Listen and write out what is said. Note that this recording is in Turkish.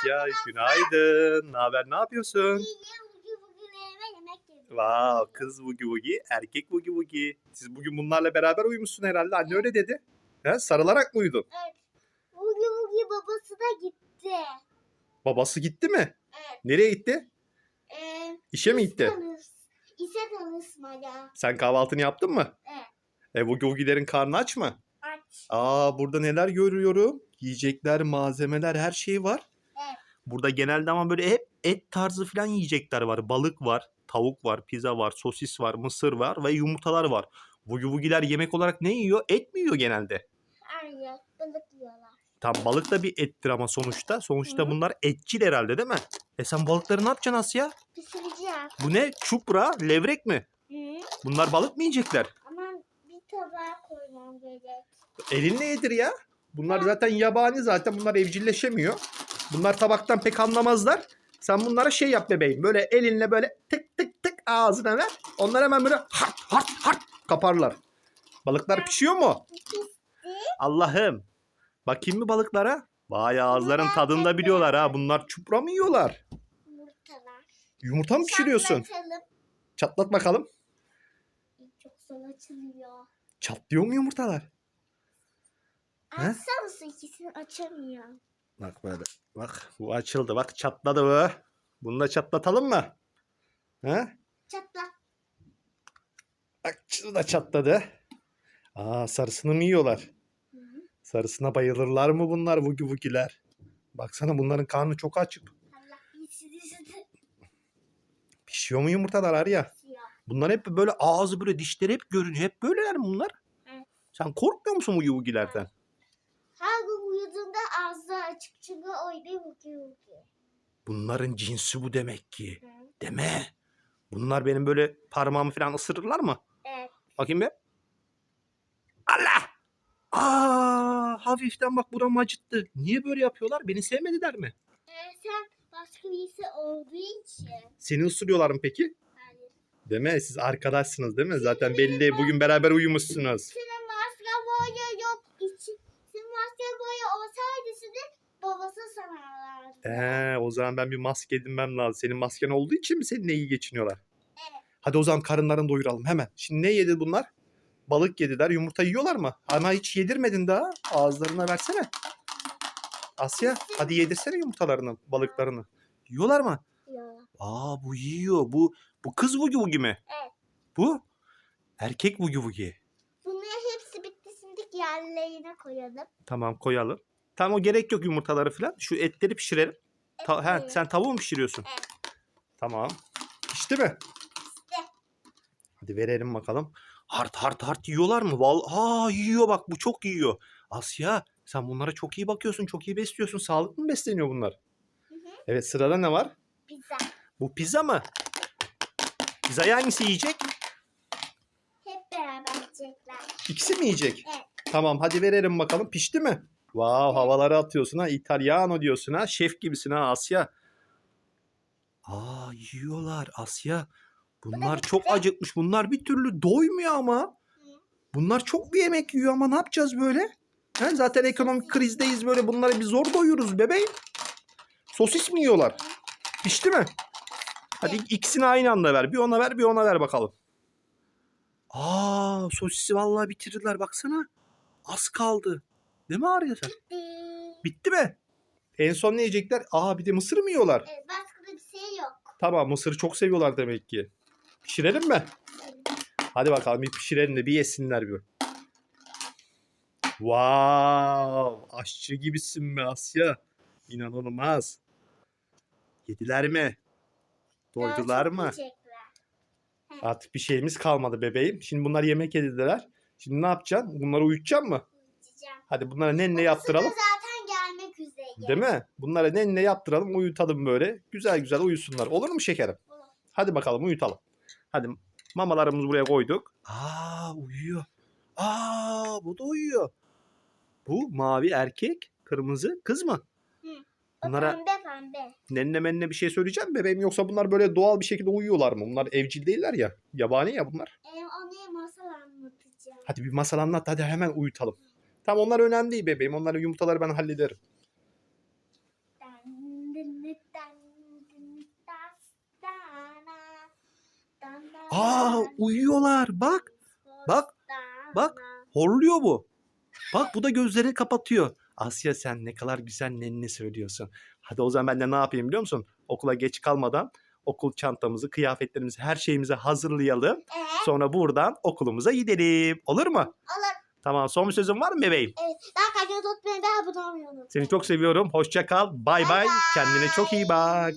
Asya günaydın. Ne haber? Ne yapıyorsun? Yedim. Wow, kız bugi bugi, erkek bugi bugi. Siz bugün bunlarla beraber uyumuşsun herhalde. Anne öyle dedi. He, sarılarak mı uyudun? Evet. Bugün bugün babası da gitti. Babası gitti mi? Evet. Nereye gitti? Ee, İşe mi gitti? tanış- İşe tanışmaya. Sen kahvaltını yaptın mı? Evet. E bugi bugilerin karnı aç mı? Aç. Aa burada neler görüyorum? Yiyecekler, malzemeler, her şey var. Burada genelde ama böyle hep et tarzı falan yiyecekler var. Balık var, tavuk var, pizza var, sosis var, mısır var ve yumurtalar var. Vugi vugiler yemek olarak ne yiyor? Et mi yiyor genelde? Hayır. Balık yiyorlar. Tam balık da bir ettir ama sonuçta. Sonuçta Hı. bunlar etçil herhalde değil mi? E sen balıkları ne yapacaksın Asya? Pişireceğim. Bu ne? Çupra, levrek mi? Hı. Bunlar balık mı yiyecekler? Ama bir tabağa koymam gerek. Elinle yedir ya. Bunlar zaten yabani zaten bunlar evcilleşemiyor. Bunlar tabaktan pek anlamazlar. Sen bunlara şey yap bebeğim. Böyle elinle böyle tık tık tık ağzına ver. Onlar hemen böyle hart hart hart kaparlar. Balıklar pişiyor mu? Allah'ım. Bakayım mı balıklara? Vay ağızların tadında biliyorlar ha. Bunlar çupra mı yiyorlar? Yumurtalar. Yumurta mı pişiriyorsun? Çatlatalım. Çatlat bakalım. Çok zor açılıyor. Çatlıyor mu yumurtalar? He? Açsanıza ikisini açamıyor. Bak böyle. Bak bu açıldı. Bak çatladı bu. Bunu da çatlatalım mı? He? Çatla. Bak şunu da çatladı. Aa sarısını mı yiyorlar? Hı hı. Sarısına bayılırlar mı bunlar vugi vugiler? Baksana bunların karnı çok açık. Allah iyisi dişini Pişiyor mu yumurtalar Arya? Bunlar hep böyle ağzı böyle dişleri hep görünüyor. Hep böyleler mi bunlar? Evet. Sen korkmuyor musun vugi vugilerden? Ağzı açık çünkü oynuyor vuki. Bunların cinsi bu demek ki. Hı. Deme. Bunlar benim böyle parmağımı falan ısırırlar mı? Evet. Bakayım bir. Allah! Aa, hafiften bak buram acıttı. Niye böyle yapıyorlar? Beni sevmediler mi? Ee, sen başka birisi olduğu için. Seni ısırıyorlar mı peki? Yani Değil mi? Siz arkadaşsınız değil mi? Zaten belli. Bugün beraber uyumuşsunuz. senin maske boyu yok. İçi, senin maske boyu olsaydı şimdi babası sana alırdı. Ee, o zaman ben bir maske edinmem lazım. Senin masken olduğu için mi seninle iyi geçiniyorlar? Hadi o zaman karınlarını doyuralım hemen. Şimdi ne yedi bunlar? Balık yediler. Yumurta yiyorlar mı? Ama hiç yedirmedin daha. Ağızlarına versene. Asya hadi yedirsene yumurtalarını, balıklarını. Yiyorlar mı? Yok. Aa bu yiyor. Bu bu kız vugi vugi mi? Evet. Bu erkek vugi vugi. Bunların hepsi bitti şimdi yerlerine koyalım. Tamam koyalım. Tamam o gerek yok yumurtaları falan. Şu etleri pişirelim. Ta- ha, sen tavuğu mu pişiriyorsun? Evet. Tamam. Pişti mi? Pişti. Hadi verelim bakalım. Hart hart hart yiyorlar mı? Val Aa yiyor bak bu çok yiyor. Asya sen bunlara çok iyi bakıyorsun. Çok iyi besliyorsun. Sağlıklı mı besleniyor bunlar? Hı hı. Evet sırada ne var? Pizza. Bu pizza mı? Pizzayı hangisi yiyecek? Hep beraber yiyecekler. İkisi mi yiyecek? Evet. Tamam hadi verelim bakalım. Pişti mi? Wow havaları atıyorsun ha. İtalyano diyorsun ha. Şef gibisin ha Asya. Aa yiyorlar Asya. Bunlar çok acıkmış. Bunlar bir türlü doymuyor ama. Bunlar çok bir yemek yiyor ama ne yapacağız böyle? He, zaten ekonomik krizdeyiz böyle bunları bir zor doyuruz bebeğim. Sosis mi yiyorlar? Pişti mi? Hadi ikisini aynı anda ver. Bir ona ver bir ona ver bakalım. Aa sosisi vallahi bitirdiler baksana. Az kaldı. Değil mi Arya sen? Bitti. Bitti mi? En son ne yiyecekler? Aa bir de mısır mı yiyorlar? Evet, başka da bir şey yok. Tamam mısırı çok seviyorlar demek ki. Pişirelim mi? Hadi bakalım bir pişirelim de bir yesinler bir. Wow, aşçı gibisin be Asya. İnanılmaz. Yediler mi? Doydular Daha çok mı? yiyecekler. Artık bir şeyimiz kalmadı bebeğim. Şimdi bunlar yemek yediler. Şimdi ne yapacaksın? Bunları uyutacaksın mı? Yiyeceğim. Hadi bunlara ne ne Babası yaptıralım? da zaten gelmek üzere. Değil mi? Bunlara ne ne yaptıralım uyutalım böyle. Güzel güzel uyusunlar. Olur mu şekerim? Olur. Hadi bakalım uyutalım. Hadi mamalarımızı buraya koyduk. Aa uyuyor. Aa bu da uyuyor. Bu mavi erkek, kırmızı kız mı? Hı. Bunlara O pembe pembe. nenne menne bir şey söyleyeceğim mi bebeğim yoksa bunlar böyle doğal bir şekilde uyuyorlar mı? Bunlar evcil değiller ya. Yabani ya bunlar. Ee, ona masal anlatacağım. Hadi bir masal anlat hadi hemen uyutalım. Tamam onlar önemli değil bebeğim. Onların yumurtaları ben hallederim. Aa uyuyorlar bak. bak, bak. Horluyor bu. Bak bu da gözlerini kapatıyor. Asya sen ne kadar güzel nenni söylüyorsun. Hadi o zaman ben de ne yapayım biliyor musun? Okula geç kalmadan okul çantamızı, kıyafetlerimizi, her şeyimizi hazırlayalım. Ee, Sonra buradan okulumuza gidelim. Olur mu? olur. Tamam son bir sözün var mı bebeğim? Evet. Daha kaçını tutmayın. Daha bunu. Seni çok seviyorum. Hoşça kal. Bay. bay. Kendine çok iyi bak.